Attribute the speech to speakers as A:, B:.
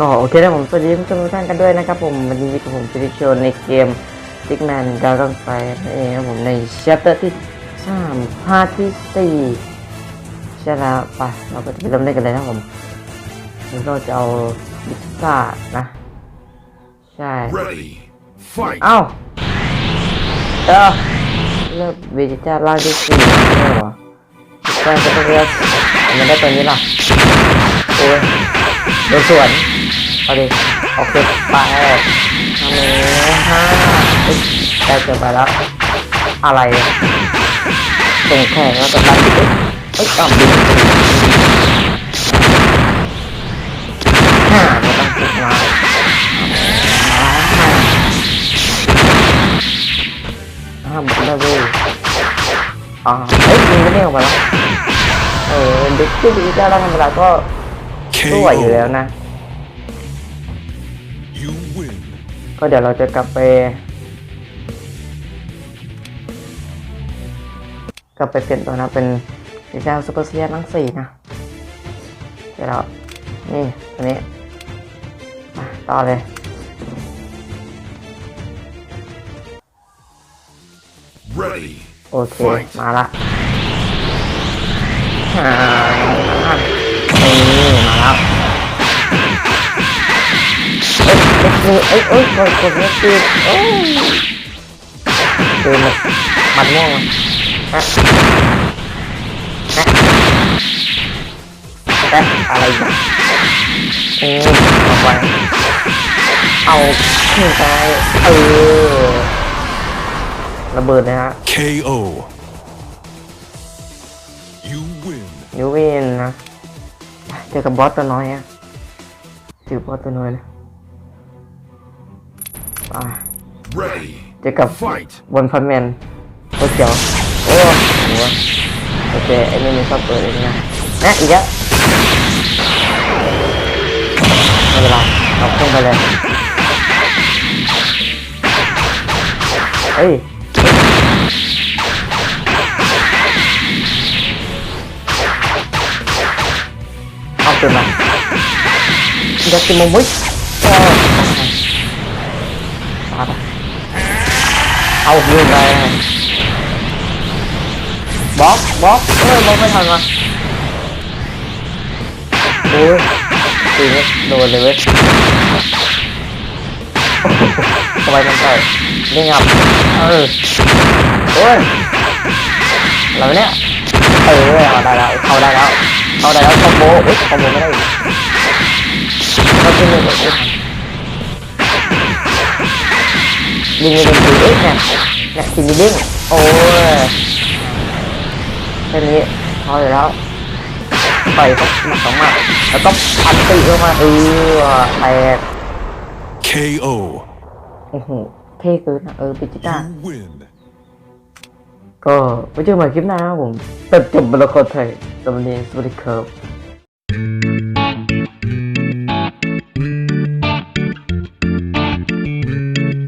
A: ก็โอเคนะผมสวัสดีทุกท่านกันด้วยนะครับผมวันนี้กับผมจะได้โชว์ในเกมซิกแมนดาวน์ไฟนั่นเองครับผมในเชปเตอร์ที่สามพาร์ทที่สี่ใช่แล้วไปเราก็จะไปเริ่มเล่นกันเลยนะครับผมแล้วก็จะเอาบิสซ่านะ ใช่
B: Ready. Fight.
A: เอ้าเออเลือกเวจิต้าล่างที่สี่ไม่ใช่เหรอบิสซ่าจะต้องเลือกมันได้ตัวนี้หรอโอ้ยโดนสวน เอาดิเอเก็บไปทำเลยห้าเอ้ยได้เกินไปแล้ว อะไรส่งแข่งแล้วกับดันดิเอ้ยต่ำดิห้าไม่ต้องติดมาห้าห้าหมดแล้วเว้ยอ่าเอ้ยมีไม่ได้ออกมาแล้วเออเด็กที่ดีได้แล้วธรรมดาก็สู้ไหวอยู่แล้วนะ
B: You win.
A: ก็เดี๋ยวเราจะกลับไป กลับไปเปลี่ยนตัวนะเป็นดีเซลซูเปอร์เซียทั้งสี่นะเดี๋ยวเรานี่ตัวนี้มาต่อเลย
B: Ready.
A: โอเค มาละ เอ้ยเอ้ยเอ้ยเอ้ยกดกดเล็กตีโอ้ยคือมันมันม่วงอะฮะฮะแป๊ะอะไรกันเออเอาไปเอาขึ้นไปเออระเบิดนะฮะ
B: KO. You win.
A: นิวเวนนะเจอกับบอสตัวน้อยอะเจอบอสตัวน้อยเลยไป
B: Ready.
A: เจอกับ
B: Fight.
A: บนพันแมนโคตรเจ๋วโอ้หัวโอเคไอ้นี่มันชอบเปิดเองนะนะอีกแล้วไม่เป็นไรเอาพุ่งไปเลยเฮ้ยเอาเกินมาอยากกินมมุ้ย เออตายไปเอายืนไปบล็อกบล็อกเอ้ยบล็อกไม่ทันวะโอ้ยตีไม่โดนเลยเว้ยโอ้โหทำไมมันใส่เด้งอับเออโอ้ยอะไรวะเนี่ยเออเอาได้แล้วเข้าได้แล้วเข้าได้แล้วคอมโบอุ้ยคอมโบไม่ได้อีกก็ขึ้นเลยโอ้ย ยิงยิงยิงเอ้ยเนี่ยเนี่ยทีดิ้งโอ้ยแค่นี้พออยู่แล้วต่อยเขามาสองมัดแล้วก็พันตีเข้ามาเออแตก
B: KO.
A: โอ้โหเท่เกินอะเออปิจิต้าก็ไว้เจอกันใหม่คลิปหน้าครับผมตัดจบบนละครไทยสวัสดีสวัสดีครับ